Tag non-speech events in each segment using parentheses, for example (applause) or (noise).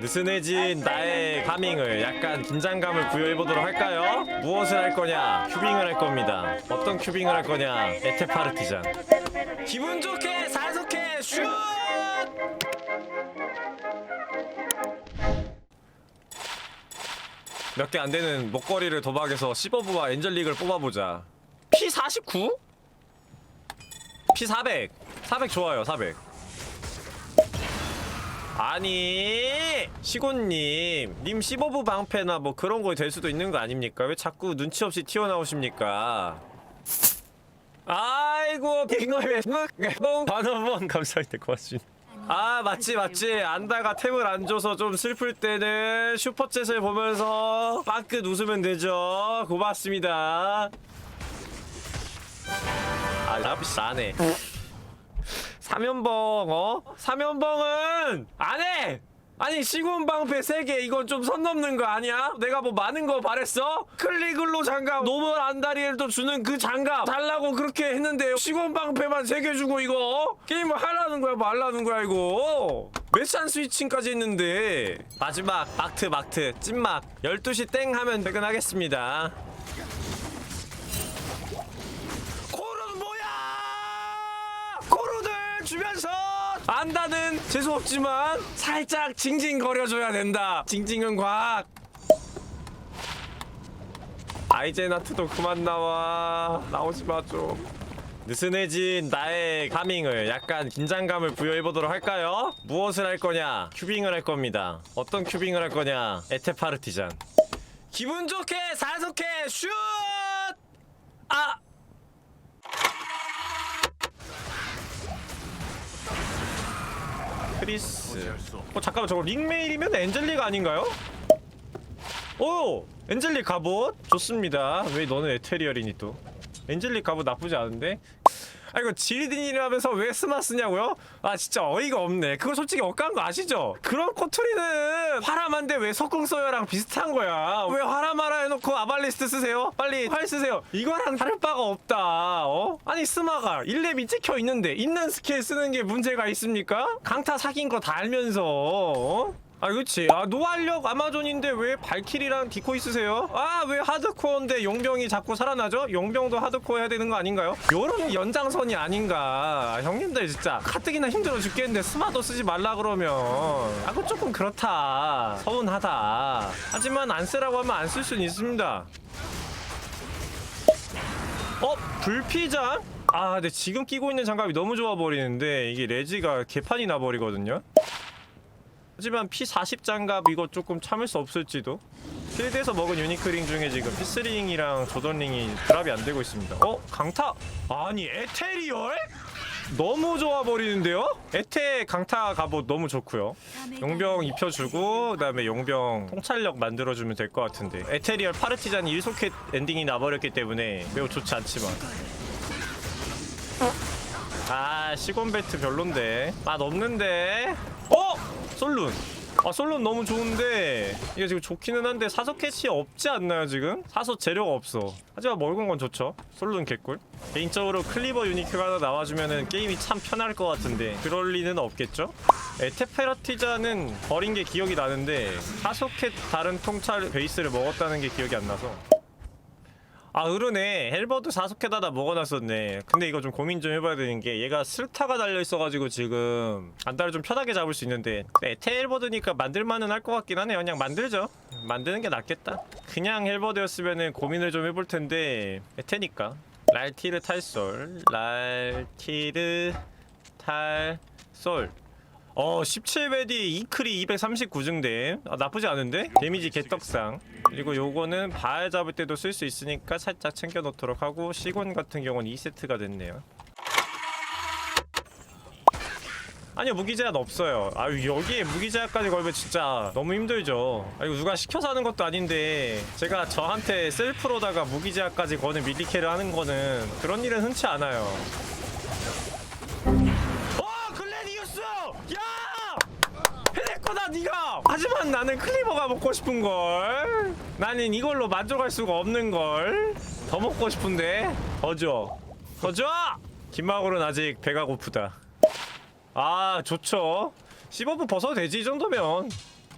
느슨해진 나의 가밍을 약간 긴장감을 부여해보도록 할까요? 무엇을 할 거냐? 큐빙을 할 겁니다. 어떤 큐빙을 할 거냐? 에테파르티잔. 기분 좋게 산속해 슛! 몇 개 안 되는 먹거리를 도박해서 시버브와 엔젤릭을 뽑아보자. P49? P400. 400 좋아요, 400. 아니 시곤님 님 시버브 방패나 뭐 그런 거 될 수도 있는 거 아닙니까? 왜 자꾸 눈치 없이 튀어나오십니까? 아이고 빙어의 반원원 감사합니다 고맙습니다. 아 맞지 맞지. 안다가 템을 안 줘서 좀 슬플 때는 슈퍼챗을 보면서 빵끝 웃으면 되죠. 고맙습니다. 아 나비씨 안해 삼연봉 어? 삼연봉은 안해! 아니 시군 방패 3개 이건 좀 선 넘는 거 아니야? 내가 뭐 많은 거 바랬어? 클릭을로 장갑 노멀 안다리를 또 주는 그 장갑 달라고 그렇게 했는데 시군 방패만 3개 주고 이거 게임을 하라는 거야 말라는 거야 이거 메산 스위칭까지 했는데 마지막 막트 막트 찐막 12시 땡 하면 퇴근하겠습니다 주면서 안다는 재수없지만 살짝 징징거려줘야 된다 징징은 과학 아이제나트도 그만 나와 나오지 마 좀 느슨해진 나의 가밍을 약간 긴장감을 부여해보도록 할까요? 무엇을 할 거냐? 큐빙을 할 겁니다 어떤 큐빙을 할 거냐? 에테파르티잔 기분 좋게 산속해 슛! 아! 크리스. 어 잠깐만 저거 링메일이면 엔젤릭 아닌가요? 오! 엔젤릭 갑옷. 좋습니다. 왜 너는 에테리얼이니 또? 엔젤릭 갑옷 나쁘지 않은데 아 이거 지리딘이라면서 왜 스마 쓰냐고요? 아 진짜 어이가 없네 그거 솔직히 억까한 거 아시죠? 그런 꼬투리는 화람한데 왜 석궁소여랑 비슷한 거야 왜 화람하라 해놓고 아발리스트 쓰세요? 빨리 활 쓰세요 이거랑 다를 바가 없다 어? 아니 스마가 1렙이 찍혀 있는데 있는 스킬 쓰는 게 문제가 있습니까? 강타 사귄 거 다 알면서 어? 아 그치 아 노알력 아마존인데 왜 발키리랑 디코이 쓰세요? 아 왜 하드코어인데 용병이 자꾸 살아나죠? 용병도 하드코어 해야 되는 거 아닌가요? 요런 연장선이 아닌가 형님들 진짜 가뜩이나 힘들어 죽겠는데 스마도 쓰지 말라 그러면 아 그거 조금 그렇다 서운하다 하지만 안 쓰라고 하면 안쓸 수는 있습니다 어? 불피장? 아 근데 지금 끼고 있는 장갑이 너무 좋아 버리는데 이게 레지가 개판이 나버리거든요 하지만 P40 장갑 이거 조금 참을 수 없을지도 필드에서 먹은 유니크링 중에 지금 피스링이랑 조던링이 드랍이 안 되고 있습니다 어? 강타? 아니 에테리얼? 너무 좋아 버리는데요? 에테 강타 갑옷 너무 좋고요 용병 입혀주고 그 다음에 용병 통찰력 만들어주면 될 것 같은데 에테리얼 파르티잔 1소켓 엔딩이 나버렸기 때문에 매우 좋지 않지만 아 시곤벨트 별론데 맛 없는데 어? 솔룬. 아 솔룬 너무 좋은데 이게 지금 좋기는 한데 사서 캐시 없지 않나요 지금? 사서 재료가 없어. 하지만 먹은 건 좋죠. 솔룬 개꿀. 개인적으로 클리버 유니크가 하나 나와주면은 게임이 참 편할 것 같은데 그럴 리는 없겠죠? 에테페라티자는 버린 게 기억이 나는데 사소켓 다른 통찰 베이스를 먹었다는 게 기억이 안 나서 아 으르네. 헬버드 사속해다다 먹어놨었네. 근데 이거 좀 고민 좀 해봐야 되는 게 얘가 슬타가 달려있어가지고 지금 안달을 좀 편하게 잡을 수 있는데 에테 헬버드니까 만들만은 할 것 같긴 하네요. 그냥 만들죠. 만드는 게 낫겠다. 그냥 헬버드였으면은 고민을 좀 해볼 텐데 에테니까. 랄티르 탈솔 랄티르 탈솔 어 17베디 이크리 239증댐 아, 나쁘지 않은데? 데미지 개떡상. 그리고 요거는 발 잡을 때도 쓸 수 있으니까 살짝 챙겨 놓도록 하고 시곤 같은 경우는 2세트가 됐네요. 아니요 무기제한 없어요. 아유 여기에 무기제한까지 걸면 진짜 너무 힘들죠. 아 이거 누가 시켜서 하는 것도 아닌데 제가 저한테 셀프로다가 무기제한까지 거는 밀리캐를 하는 거는 그런 일은 흔치 않아요 네가? 하지만 나는 클리버가 먹고 싶은걸. 나는 이걸로 만족할 수가 없는걸. 더 먹고 싶은데. 더 줘 더 줘! 김마골은 아직 배가 고프다. 아 좋죠. 15분 벗어도 되지 이 정도면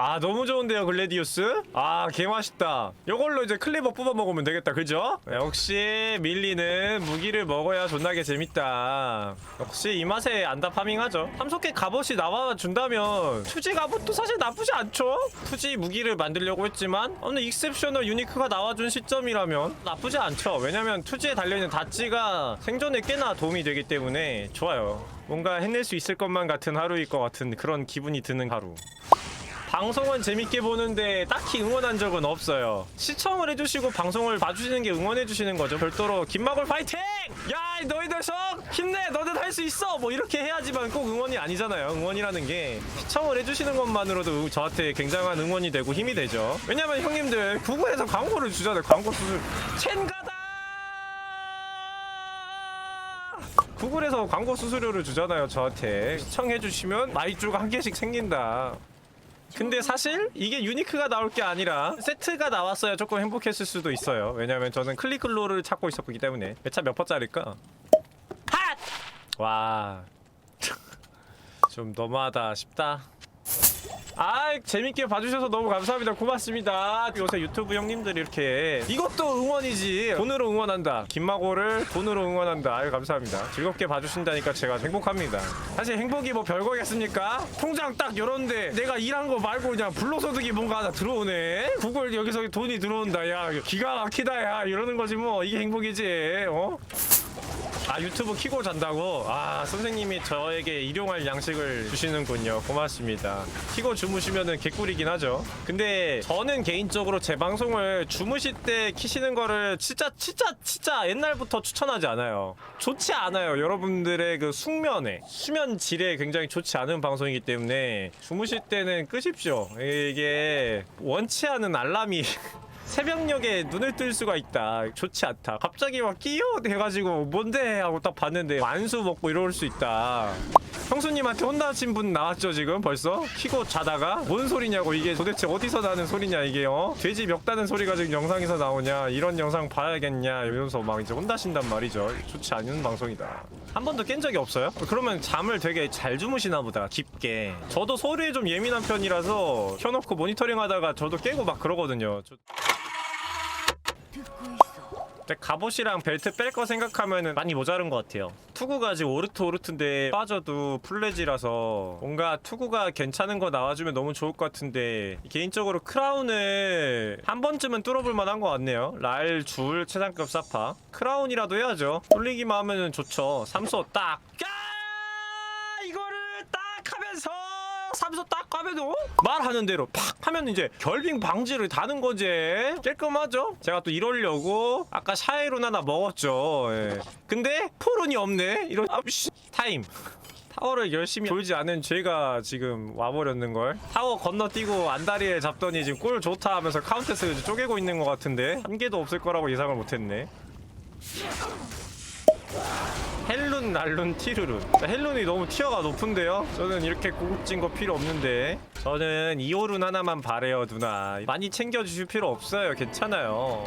아 너무 좋은데요 글래디우스? 아 개맛있다 요걸로 이제 클리버 뽑아 먹으면 되겠다 그죠? 역시 밀리는 무기를 먹어야 존나게 재밌다 역시 이 맛에 안다 파밍하죠 삼속계 갑옷이 나와준다면 투지 갑옷도 사실 나쁘지 않죠? 투지 무기를 만들려고 했지만 어느 익셉셔널 유니크가 나와준 시점이라면 나쁘지 않죠 왜냐면 투지에 달려있는 다찌가 생존에 꽤나 도움이 되기 때문에 좋아요 뭔가 해낼 수 있을 것만 같은 하루일 것 같은 그런 기분이 드는 하루 방송은 재밌게 보는데 딱히 응원한 적은 없어요. 시청을 해주시고 방송을 봐주시는 게 응원해주시는 거죠. 별도로 김마골 파이팅! 야 너희 녀석 힘내 너는 할수 있어 뭐 이렇게 해야지만 꼭 응원이 아니잖아요. 응원이라는 게 시청을 해주시는 것만으로도 응- 저한테 굉장한 응원이 되고 힘이 되죠. 왜냐면 형님들 구글에서 광고를 주잖아요. 광고 수술 첸가다! 구글에서 광고 수수료를 주잖아요 저한테 시청해주시면 마이쭈가 한 개씩 생긴다 근데 사실 이게 유니크가 나올 게 아니라 세트가 나왔어야 조금 행복했을 수도 있어요. 왜냐면 저는 클릭글로를 찾고 있었기 때문에 매차 몇 퍼짜릴까? 핫! 와. (laughs) 좀 너무하다 싶다. 아 재밌게 봐주셔서 너무 감사합니다. 고맙습니다. 요새 유튜브 형님들이 이렇게 이것도 응원이지. 돈으로 응원한다. 김마고를 돈으로 응원한다. 아유 감사합니다. 즐겁게 봐주신다니까 제가 행복합니다. 사실 행복이 뭐 별거겠습니까? 통장 딱 열었는데 내가 일한 거 말고 그냥 불로소득이 뭔가 하나 들어오네. 구글 여기서 돈이 들어온다. 야 기가 막히다. 야 이러는 거지 뭐. 이게 행복이지. 어? 아 유튜브 키고 잔다고? 아 선생님이 저에게 일용할 양식을 주시는군요. 고맙습니다. 키고 주무시면은 개꿀이긴 하죠. 근데 저는 개인적으로 제 방송을 주무실 때 키시는 거를 진짜 진짜 진짜 옛날부터 추천하지 않아요. 좋지 않아요. 여러분들의 그 숙면에 수면 질에 굉장히 좋지 않은 방송이기 때문에 주무실 때는 끄십시오. 이게 원치 않은 알람이 (laughs) 새벽녘에 눈을 뜰 수가 있다. 좋지 않다. 갑자기 막 끼어 돼가지고 뭔데 하고 딱 봤는데 만수 먹고 이럴 수 있다. 형수님한테 혼나신 분 나왔죠 지금 벌써? 키고 자다가 뭔 소리냐고 이게 도대체 어디서 나는 소리냐 이게 어? 돼지 멱다는 소리가 지금 영상에서 나오냐 이런 영상 봐야겠냐 이러면서 막 이제 혼나신단 말이죠 좋지 않은 방송이다 한 번도 깬 적이 없어요? 그러면 잠을 되게 잘 주무시나 보다 깊게 저도 소리에 좀 예민한 편이라서 켜놓고 모니터링 하다가 저도 깨고 막 그러거든요 저... 갑옷이랑 벨트 뺄 거 생각하면은 많이 모자른 것 같아요. 투구가 지금 오르트 오르트인데 빠져도 풀레지라서 뭔가 투구가 괜찮은 거 나와주면 너무 좋을 것 같은데 개인적으로 크라운을 한 번쯤은 뚫어볼 만한 것 같네요. 랄, 줄, 최상급 사파. 크라운이라도 해야죠. 뚫리기만 하면은 좋죠. 삼소 딱. 야! 삼소 딱 하면 어? 말하는 대로 팍 하면 이제 결빙 방지를 다는 거지. 깔끔하죠? 제가 또 이러려고 아까 샤이론 하나 먹었죠. 예. 근데 푸른이 없네. 이런 아씨. 타임. 타워를 열심히 돌지 않은 죄가 지금 와버렸는걸. 타워 건너뛰고 안다리에 잡더니 지금 꿀 좋다 하면서 카운트에서 쪼개고 있는 것 같은데 한 개도 없을 거라고 예상을 못했네 헬룬, 날룬, 티르룬. 헬룬이 너무 티어가 높은데요? 저는 이렇게 고급진 거 필요 없는데. 저는 이오룬 하나만 바래요, 누나. 많이 챙겨주실 필요 없어요. 괜찮아요.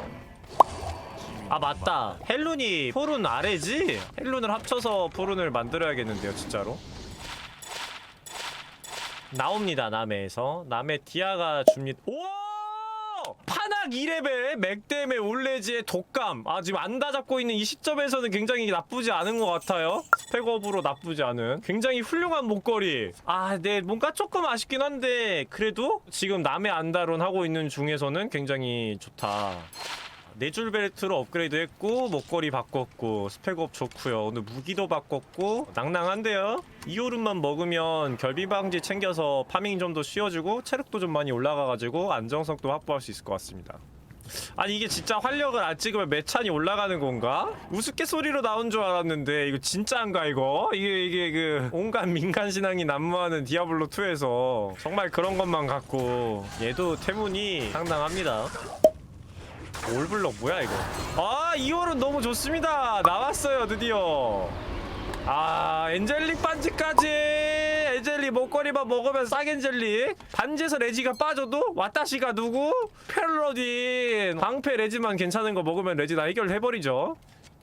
아 맞다 헬룬이 포룬 아래지? 헬룬을 합쳐서 포룬을 만들어야겠는데요 진짜로 나옵니다 남해에서 남해 디아가 줍니다 우 와 파낙 2레벨 맥댐의 올레지의 독감. 아 지금 안다 잡고 있는 이 시점에서는 굉장히 나쁘지 않은 것 같아요. 스펙업으로 나쁘지 않은. 굉장히 훌륭한 목걸이. 아네 뭔가 조금 아쉽긴 한데 그래도 지금 남해 안다론 하고 있는 중에서는 굉장히 좋다 네줄 벨트로 업그레이드 했고 목걸이 바꿨고 스펙업 좋고요 오늘 무기도 바꿨고 낭낭한데요 이오름만 먹으면 결비 방지 챙겨서 파밍 좀 더 쉬워지고 체력도 좀 많이 올라가가지고 안정성도 확보할 수 있을 것 같습니다 아니 이게 진짜 활력을 안 찍으면 매찬이 올라가는 건가? 우스갯소리로 나온 줄 알았는데 이거 진짜인가 이거? 이게 이게 그 온갖 민간 신앙이 난무하는 디아블로 2에서 정말 그런 것만 갖고 얘도 태문이 상당합니다 올블럭 뭐야 이거? 아 2월은 너무 좋습니다. 나왔어요 드디어. 아 엔젤릭 반지까지. 엔젤릭 목걸이만 먹으면 싹엔젤릭. 반지에서 레지가 빠져도 와타시가 누구? 펠로딘. 방패 레지만 괜찮은 거 먹으면 레지 다 해결해버리죠.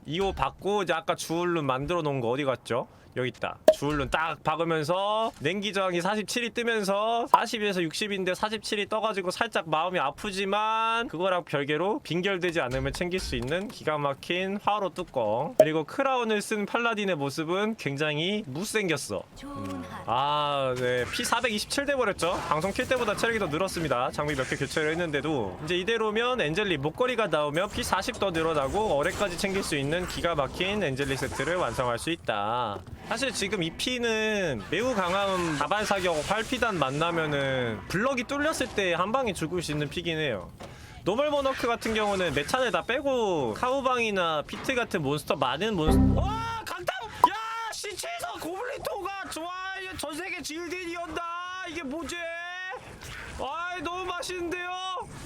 2호 받고 이제 아까 주울룬 만들어 놓은 거 어디 갔죠? 여기 있다 주울룬 딱 박으면서 냉기 저항이 47이 뜨면서 40에서 60인데 47이 떠가지고 살짝 마음이 아프지만 그거랑 별개로 빈결되지 않으면 챙길 수 있는 기가 막힌 화로 뚜껑 그리고 크라운을 쓴 팔라딘의 모습은 굉장히 못생겼어 좋은 하루. 아, 네. 피427 돼버렸죠. 방송 킬 때보다 체력이 더 늘었습니다. 장비 몇 개 교체를 했는데도 이제 이대로면 엔젤리 목걸이가 나오면 피40 더 늘어나고 어뢰까지 챙길 수 있는 기가 막힌 엔젤리 세트를 완성할 수 있다. 사실 지금 이 피는 매우 강한 다반 사격 활피단 만나면은 블럭이 뚫렸을 때 한 방에 죽을 수 있는 피긴 해요. 노멀 모너크 같은 경우는 매찬을 다 빼고 카우방이나 피트 같은 몬스터 많은 몬스터. 와 강타 야 시체에서 고블린토가 좋아 이거 전 세계 질딜이었다 이게 뭐지? 아 너무 맛있는데요?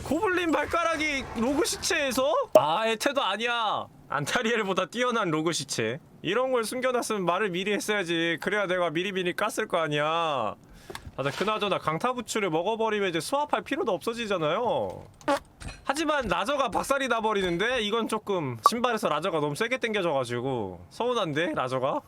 고블린 발가락이 로그 시체에서? 아 에테도 아니야 안타리엘보다 뛰어난 로그 시체 이런 걸 숨겨놨으면 말을 미리 했어야지. 그래야 내가 미리미리 깠을 거 아니야. 맞아 그나저나 강타 부추를 먹어버리면 이제 수압할 필요도 없어지잖아요. 하지만 라저가 박살이 나버리는데 이건 조금 신발에서 라저가 너무 세게 당겨져가지고. 서운한데 라저가